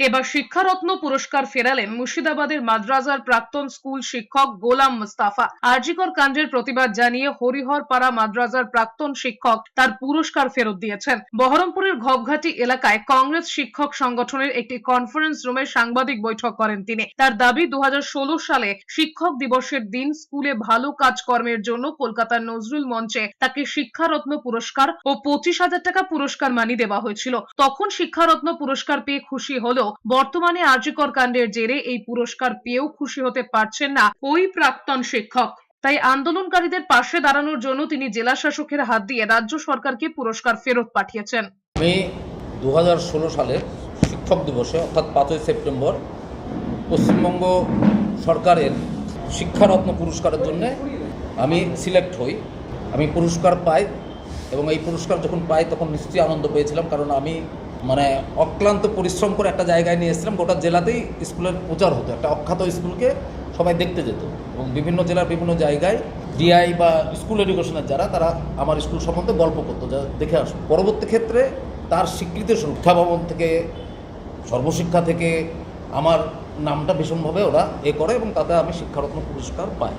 এবার শিক্ষারত্ন পুরস্কার ফেরালেন মুর্শিদাবাদের মাদ্রাজার প্রাক্তন স্কুল শিক্ষক গোলাম মুস্তাফা। আরজিকর কাণ্ডের প্রতিবাদ জানিয়ে হরিহরপাড়া মাদ্রাজার প্রাক্তন শিক্ষক তার পুরস্কার ফেরত দিয়েছেন। বহরমপুরের ঘবঘাটি এলাকায় কংগ্রেস শিক্ষক সংগঠনের একটি কনফারেন্স রুমে সাংবাদিক বৈঠক করেন তিনি। তার দাবি দু হাজার ষোলো সালে শিক্ষক দিবসের দিন স্কুলে ভালো কাজকর্মের জন্য কলকাতার নজরুল মঞ্চে তাকে শিক্ষারত্ন পুরস্কার ও পঁচিশ হাজার টাকা পুরস্কার মানি দেওয়া হয়েছিল। তখন শিক্ষারত্ন পুরস্কার পেয়ে খুশি হলেও বর্তমানে আর্যিকর কাণ্ডের জেরে এই পুরস্কার পেয়েও খুশি হতে পারছেন না ওই প্রাক্তন শিক্ষক। তাই আন্দোলনকারীদের পাশে দাঁড়ানোর জন্য তিনি জেলা শাসকের হাত দিয়ে রাজ্য সরকারকে পুরস্কার ফেরত পাঠিয়েছেন। আমি দু সালের শিক্ষক দিবসে, অর্থাৎ পাঁচই সেপ্টেম্বর, পশ্চিমবঙ্গ সরকারের শিক্ষারত্ন পুরস্কারের জন্য আমি সিলেক্ট হই। আমি পুরস্কার পাই এবং এই পুরস্কার যখন পাই, তখন নিশ্চয়ই আনন্দ পেয়েছিলাম, কারণ আমি মানে অক্লান্ত পরিশ্রম করে একটা জায়গায় নিয়ে এসেছিলাম, গোটা জেলাতেই স্কুলের প্রচার হতো। একটা অখ্যাত স্কুলকে সবাই দেখতে যেত এবং বিভিন্ন জেলার বিভিন্ন জায়গায় ডিআই বা স্কুল এডুকেশনের যারা, তারা আমার স্কুল সম্বন্ধে গল্প করতো, যা দেখে আসুন পরবর্তী ক্ষেত্রে তার স্বীকৃতি শিক্ষা ভবন থেকে, সর্বশিক্ষা থেকে আমার নামটা ভীষণভাবে ওরা এ করে এবং তাতে আমি শিক্ষারত্ন পুরস্কার পাই।